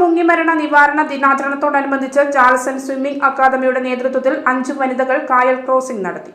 മുങ്ങിമരണ നിവാരണ ദിനാചരണത്തോടനുബന്ധിച്ച് ചാൾസൺ സ്വിമ്മിംഗ് അക്കാദമിയുടെ നേതൃത്വത്തിൽ അഞ്ചു വനിതകൾ കായൽ ക്രോസിംഗ് നടത്തി.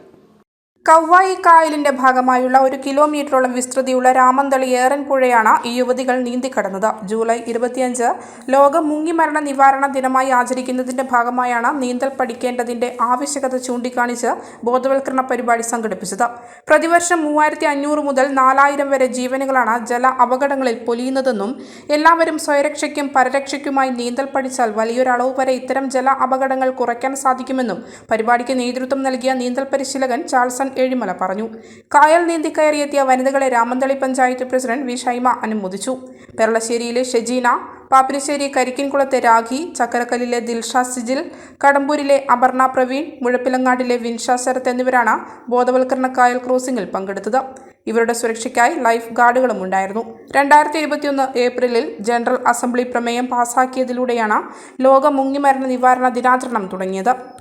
കൗവായി കായലിന്റെ ഭാഗമായുള്ള ഒരു കിലോമീറ്ററോളം വിസ്തൃതിയുള്ള രാമന്തളി ഏറൻ പുഴയാണ് ഈ യുവതികൾ നീന്തിക്കടന്നത്. ജൂലൈ ഇരുപത്തിയഞ്ച് ലോക മുങ്ങിമരണ നിവാരണ ദിനമായി ആചരിക്കുന്നതിന്റെ ഭാഗമായാണ് നീന്തൽ പഠിക്കേണ്ടതിന്റെ ആവശ്യകത ചൂണ്ടിക്കാണിച്ച് ബോധവൽക്കരണ പരിപാടി സംഘടിപ്പിച്ചത്. പ്രതിവർഷം മൂവായിരത്തി അഞ്ഞൂറ് മുതൽ നാലായിരം വരെ ജീവനുകളാണ് ജല അപകടങ്ങളിൽ പൊലിയുന്നതെന്നും എല്ലാവരും സ്വയരക്ഷയ്ക്കും പരരക്ഷയ്ക്കുമായി നീന്തൽ പഠിച്ചാൽ വലിയൊരളവ് വരെ ഇത്തരം ജല അപകടങ്ങൾ കുറയ്ക്കാൻ സാധിക്കുമെന്നും പരിപാടിക്ക് നേതൃത്വം നൽകിയ നീന്തൽ പരിശീലകൻ ചാൾസൺ ഏഴിമല പറഞ്ഞു. കായൽ നീന്തി കയറിയെത്തിയ വനിതകളെ രാമന്തളി പഞ്ചായത്ത് പ്രസിഡന്റ് വി. ഷൈമ അനുമോദിച്ചു. പെരളശ്ശേരിയിലെ ഷെജീന പാപ്പിനിശ്ശേരി കരിക്കിൻകുളത്തെ രാഖി ചക്കരക്കല്ലിലെ ദിൽഷ സിജിൽ കടമ്പൂരിലെ അപർണ പ്രവീൺ മുഴപ്പിലങ്ങാടിലെ വിൻഷ ശരത് എന്നിവരാണ് ബോധവൽക്കരണ കായൽ ക്രോസിംഗിൽ പങ്കെടുത്തത്. ഇവരുടെ സുരക്ഷയ്ക്കായി ലൈഫ് ഗാർഡുകളും ഉണ്ടായിരുന്നു. രണ്ടായിരത്തി ഇരുപത്തിയൊന്ന് ഏപ്രിലിൽ ജനറൽ അസംബ്ലി പ്രമേയം പാസാക്കിയതിലൂടെയാണ് ലോക മുങ്ങിമരണ നിവാരണ ദിനാചരണം തുടങ്ങിയത്.